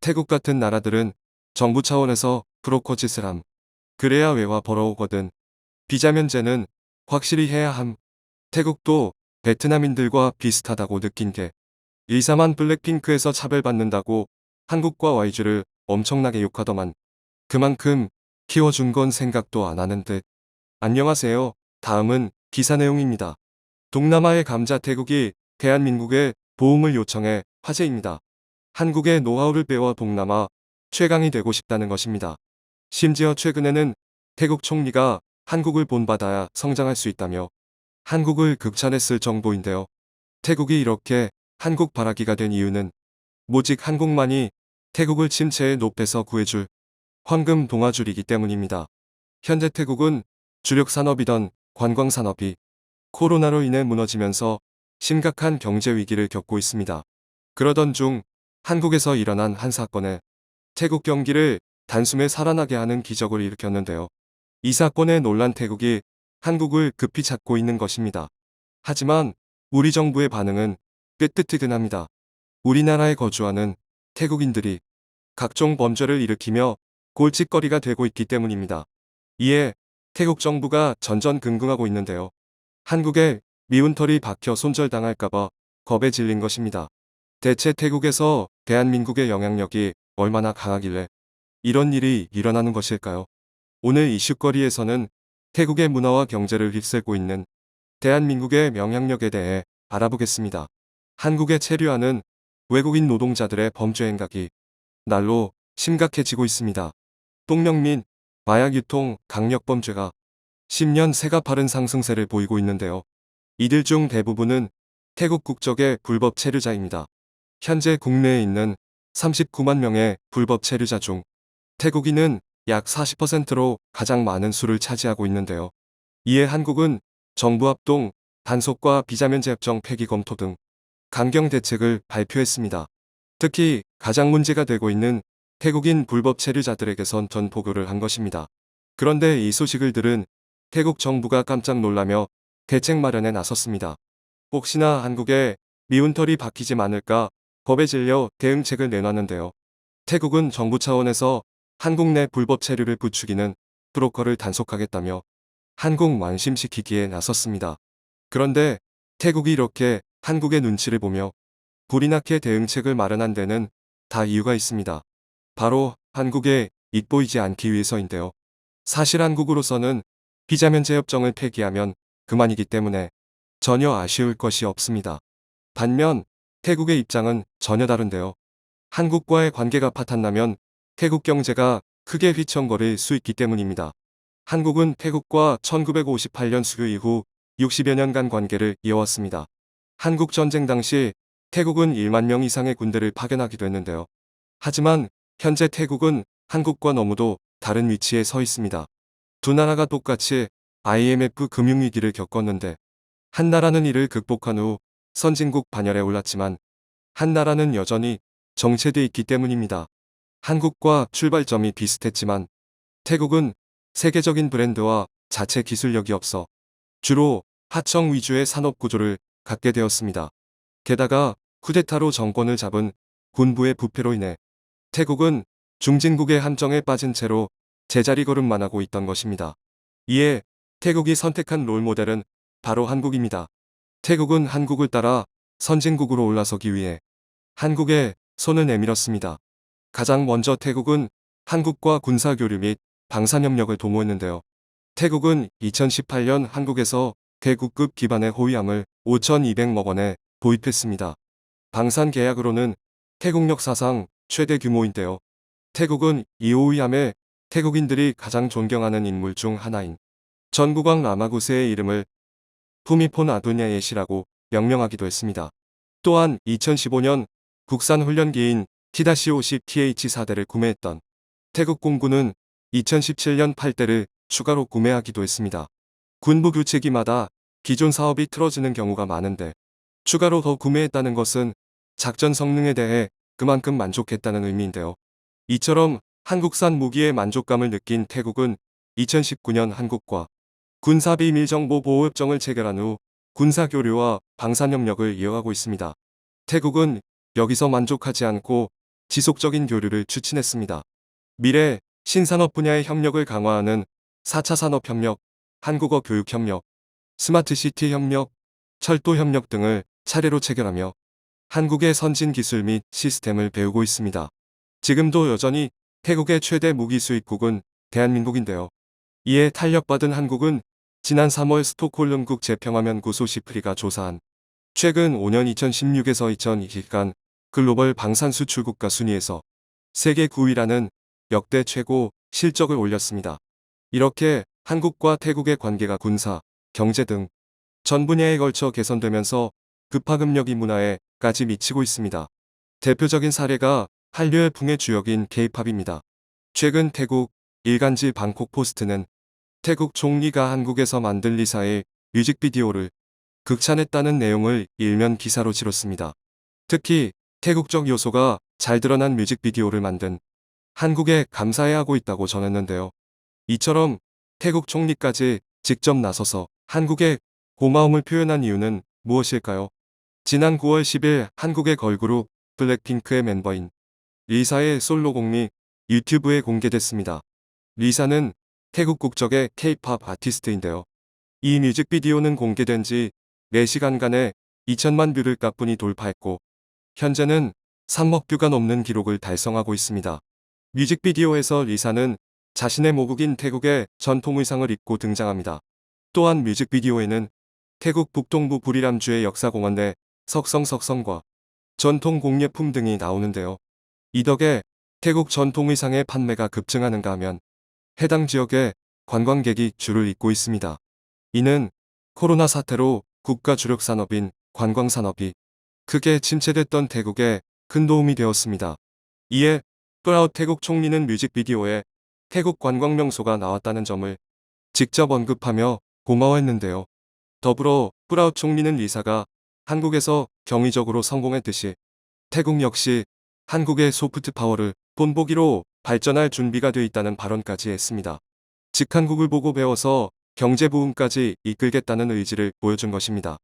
태국 같은 나라들은 정부 차원에서 브로커 짓을 함. 그래야 외화 벌어오거든. 비자 면제는 확실히 해야 함. 태국도 베트남인들과 비슷하다고 느낀 게 일사만 블랙핑크에서 차별받는다고 한국과 와이즈를 엄청나게 욕하더만 그만큼 키워준 건 생각도 안 하는 듯. 안녕하세요. 다음은 기사 내용입니다. 동남아의 감자 태국이 대한민국에 도움을 요청해 화제입니다. 한국의 노하우를 배워 동남아 최강이 되고 싶다는 것입니다. 심지어 최근에는 태국 총리가 한국을 본받아야 성장할 수 있다며 한국을 극찬했을 정도인데요. 태국이 이렇게 한국 바라기가 된 이유는 모직 한국만이 태국을 침체의 높에서 구해줄 황금 동아줄이기 때문입니다. 현재 태국은 주력 산업이던 관광 산업이 코로나로 인해 무너지면서 심각한 경제 위기를 겪고 있습니다. 그러던 중 한국에서 일어난 한 사건에 태국 경기를 단숨에 살아나게 하는 기적을 일으켰는데요. 이 사건의 논란 태국이 한국을 급히 찾고 있는 것입니다. 하지만 우리 정부의 반응은 꾀뜨뜨근합니다. 우리나라에 거주하는 태국인들이 각종 범죄를 일으키며 골칫거리가 되고 있기 때문입니다. 이에 태국 정부가 전전긍긍하고 있는데요. 한국에 미운 털이 박혀 손절당할까봐 겁에 질린 것입니다. 대체 태국에서 대한민국의 영향력이 얼마나 강하길래 이런 일이 일어나는 것일까요? 오늘 이슈거리에서는 태국의 문화와 경제를 휩쓸고 있는 대한민국의 영향력에 대해 알아보겠습니다. 한국에 체류하는 외국인 노동자들의 범죄 행각이 날로 심각해지고 있습니다. 똥명민, 마약 유통, 강력 범죄가 10년 새가 파른 상승세를 보이고 있는데요. 이들 중 대부분은 태국 국적의 불법 체류자입니다. 현재 국내에 있는 39만 명의 불법 체류자 중 태국인은 약 40%로 가장 많은 수를 차지하고 있는데요. 이에 한국은 정부 합동 단속과 비자면제 협정 폐기 검토 등 강경 대책을 발표했습니다. 특히 가장 문제가 되고 있는 태국인 불법 체류자들에게선 전 보고를 한 것입니다. 그런데 이 소식을 들은 태국 정부가 깜짝 놀라며 대책 마련에 나섰습니다. 혹시나 한국에 미운 털이 박히지 않을까 겁에 질려 대응책을 내놨는데요. 태국은 정부 차원에서 한국 내 불법 체류를 부추기는 브로커를 단속하겠다며 한국 완심시키기에 나섰습니다. 그런데 태국이 이렇게 한국의 눈치를 보며 불이 나게 대응책을 마련한 데는 다 이유가 있습니다. 바로 한국에 잇보이지 않기 위해서인데요. 사실 한국으로서는 비자 면제 협정을 폐기하면 그만이기 때문에 전혀 아쉬울 것이 없습니다. 반면 태국의 입장은 전혀 다른데요. 한국과의 관계가 파탄나면 태국 경제가 크게 휘청거릴 수 있기 때문입니다. 한국은 태국과 1958년 수교 이후 60여 년간 관계를 이어왔습니다. 한국 전쟁 당시 태국은 1만 명 이상의 군대를 파견하기도 했는데요. 하지만 현재 태국은 한국과 너무도 다른 위치에 서 있습니다. 두 나라가 똑같이 IMF 금융위기를 겪었는데 한 나라는 이를 극복한 후 선진국 반열에 올랐지만 한 나라는 여전히 정체돼 있기 때문입니다. 한국과 출발점이 비슷했지만 태국은 세계적인 브랜드와 자체 기술력이 없어 주로 하청 위주의 산업 구조를 갖게 되었습니다. 게다가 쿠데타로 정권을 잡은 군부의 부패로 인해 태국은 중진국의 함정에 빠진 채로 제자리 걸음만 하고 있던 것입니다. 이에 태국이 선택한 롤모델은 바로 한국입니다. 태국은 한국을 따라 선진국으로 올라서기 위해 한국에 손을 내밀었습니다. 가장 먼저 태국은 한국과 군사교류 및 방산협력을 도모했는데요. 태국은 2018년 한국에서 대국급 기반의 호위함을 5,200억 원에 도입했습니다. 방산 계약으로는 태국 역사상 최대 규모인데요. 태국은 이 호위함에 태국인들이 가장 존경하는 인물 중 하나인 전국왕 라마구스의 이름을 푸미폰 아도냐예시라고 명명하기도 했습니다. 또한 2015년 국산 훈련기인 티다시 50 TH4대를 구매했던 태국 공군은 2017년 8대를 추가로 구매하기도 했습니다. 군부 교체기마다 기존 사업이 틀어지는 경우가 많은데 추가로 더 구매했다는 것은 작전 성능에 대해 그만큼 만족했다는 의미인데요. 이처럼 한국산 무기에 만족감을 느낀 태국은 2019년 한국과 군사비밀정보 보호협정을 체결한 후 군사교류와 방산협력을 이어가고 있습니다. 태국은 여기서 만족하지 않고 지속적인 교류를 추진했습니다. 미래 신산업 분야의 협력을 강화하는 4차 산업협력, 한국어 교육협력, 스마트시티 협력, 철도 협력 등을 차례로 체결하며 한국의 선진 기술 및 시스템을 배우고 있습니다. 지금도 여전히 태국의 최대 무기 수입국은 대한민국인데요. 이에 탄력받은 한국은 지난 3월 스톡홀름 국제평화연구소 시프리가 조사한 최근 5년 2016에서 2020간 글로벌 방산 수출 국가 순위에서 세계 9위라는 역대 최고 실적을 올렸습니다. 이렇게 한국과 태국의 관계가 군사, 경제 등 전 분야에 걸쳐 개선되면서 급파급력이 문화에까지 미치고 있습니다. 대표적인 사례가 한류의 풍의 주역인 K-팝입니다. 최근 태국 일간지 방콕 포스트는 태국 총리가 한국에서 만든 리사의 뮤직비디오를 극찬했다는 내용을 일면 기사로 실었습니다. 특히 태국적 요소가 잘 드러난 뮤직비디오를 만든 한국에 감사해 하고 있다고 전했는데요. 이처럼 태국 총리까지 직접 나서서 한국에 고마움을 표현한 이유는 무엇일까요? 지난 9월 10일 한국의 걸그룹 블랙핑크의 멤버인 리사의 솔로 곡이 유튜브에 공개됐습니다. 리사는 태국 국적의 K-팝 아티스트인데요. 이 뮤직비디오는 공개된 지 4시간간에 2천만 뷰를 가뿐히 돌파했고 현재는 3억 뷰가 넘는 기록을 달성하고 있습니다. 뮤직비디오에서 리사는 자신의 모국인 태국의 전통 의상을 입고 등장합니다. 또한 뮤직비디오에는 태국 북동부 부리람주의 역사공원 내 석성석성과 전통 공예품 등이 나오는데요. 이 덕에 태국 전통 의상의 판매가 급증하는가 하면 해당 지역에 관광객이 줄을 잇고 있습니다. 이는 코로나 사태로 국가 주력 산업인 관광 산업이 크게 침체됐던 태국에 큰 도움이 되었습니다. 이에 프라웃 태국 총리는 뮤직비디오에 태국 관광 명소가 나왔다는 점을 직접 언급하며 고마워했는데요. 더불어 프라웃 총리는 리사가 한국에서 경이적으로 성공했듯이 태국 역시 한국의 소프트 파워를 본보기로 발전할 준비가 돼 있다는 발언까지 했습니다. 즉 한국을 보고 배워서 경제 부흥까지 이끌겠다는 의지를 보여준 것입니다.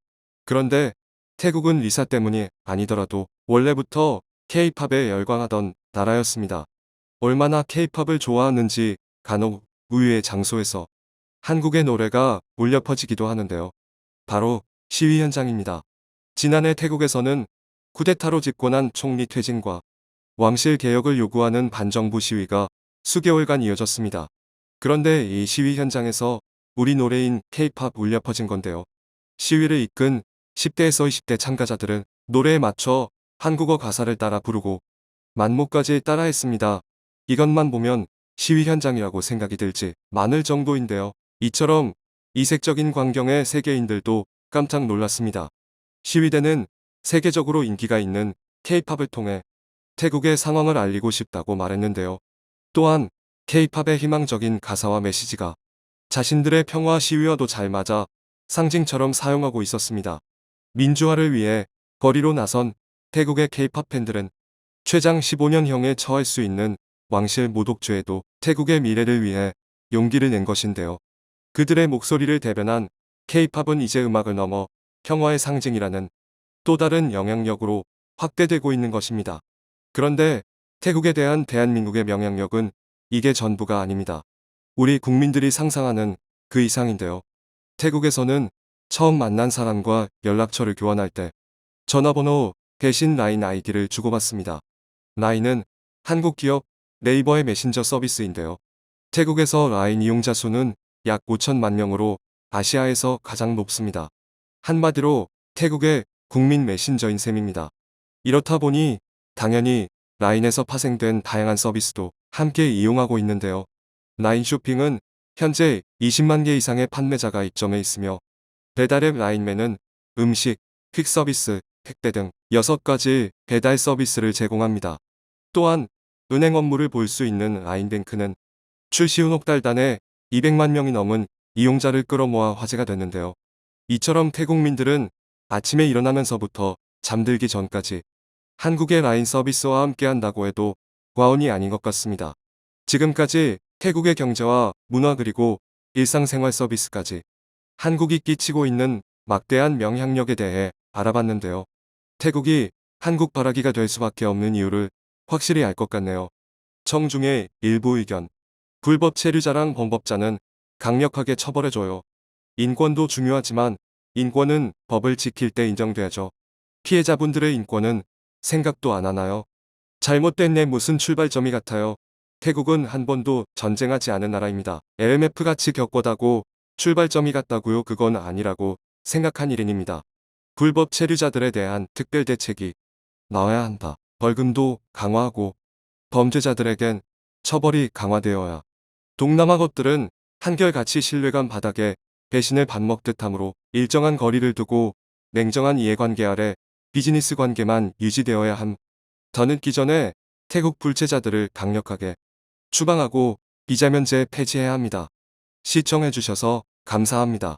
그런데 태국은 리사 때문이 아니더라도 원래부터 K-팝에 열광하던 나라였습니다. 얼마나 K-팝을 좋아하는지 간혹 우유의 장소에서 한국의 노래가 울려 퍼지기도 하는데요. 바로 시위 현장입니다. 지난해 태국에서는 쿠데타로 집권한 총리 퇴진과 왕실 개혁을 요구하는 반정부 시위가 수개월간 이어졌습니다. 그런데 이 시위 현장에서 우리 노래인 K-팝 울려 퍼진 건데요. 시위를 이끈 10대에서 20대 참가자들은 노래에 맞춰 한국어 가사를 따라 부르고 만목까지 따라했습니다. 이것만 보면 시위 현장이라고 생각이 들지 많을 정도인데요. 이처럼 이색적인 광경에 세계인들도 깜짝 놀랐습니다. 시위대는 세계적으로 인기가 있는 K-팝을 통해 태국의 상황을 알리고 싶다고 말했는데요. 또한 K-팝의 희망적인 가사와 메시지가 자신들의 평화 시위와도 잘 맞아 상징처럼 사용하고 있었습니다. 민주화를 위해 거리로 나선 태국의 K-팝 팬들은 최장 15년형에 처할 수 있는 왕실 모독죄에도 태국의 미래를 위해 용기를 낸 것인데요. 그들의 목소리를 대변한 K-팝은 이제 음악을 넘어 평화의 상징이라는 또 다른 영향력으로 확대되고 있는 것입니다. 그런데 태국에 대한 대한민국의 영향력은 이게 전부가 아닙니다. 우리 국민들이 상상하는 그 이상인데요. 태국에서는 처음 만난 사람과 연락처를 교환할 때 전화번호 대신 라인 아이디를 주고받습니다. 라인은 한국 기업 네이버의 메신저 서비스인데요. 태국에서 라인 이용자 수는 약 5천만 명으로 아시아에서 가장 높습니다. 한마디로 태국의 국민 메신저인 셈입니다. 이렇다 보니 당연히 라인에서 파생된 다양한 서비스도 함께 이용하고 있는데요. 라인 쇼핑은 현재 20만 개 이상의 판매자가 입점해 있으며 배달앱 라인맨은 음식, 퀵 서비스, 택배 등 6가지 배달 서비스를 제공합니다. 또한 은행 업무를 볼 수 있는 라인뱅크는 출시 후넉달 단에 200만 명이 넘은 이용자를 끌어모아 화제가 됐는데요. 이처럼 태국민들은 아침에 일어나면서부터 잠들기 전까지 한국의 라인 서비스와 함께 한다고 해도 과언이 아닌 것 같습니다. 지금까지 태국의 경제와 문화 그리고 일상생활 서비스까지 한국이 끼치고 있는 막대한 영향력에 대해 알아봤는데요. 태국이 한국 바라기가 될 수밖에 없는 이유를 확실히 알 것 같네요. 청중의 일부 의견. 불법 체류자랑 범법자는 강력하게 처벌해줘요. 인권도 중요하지만 인권은 법을 지킬 때 인정돼야죠. 피해자분들의 인권은 생각도 안 하나요? 잘못된 내 무슨 출발점이 같아요. 태국은 한 번도 전쟁하지 않은 나라입니다. LMF 같이 겪고다고 출발점이 같다고요? 그건 아니라고 생각한 일인입니다. 불법 체류자들에 대한 특별 대책이 나와야 한다. 벌금도 강화하고 범죄자들에겐 처벌이 강화되어야. 동남아 것들은 한결같이 신뢰감 바닥에 배신을 밥 먹듯 함으로 일정한 거리를 두고 냉정한 이해관계 아래 비즈니스 관계만 유지되어야 함. 더 늦기 전에 태국 불체자들을 강력하게 추방하고 비자 면제 폐지해야 합니다. 시청해주셔서 감사합니다.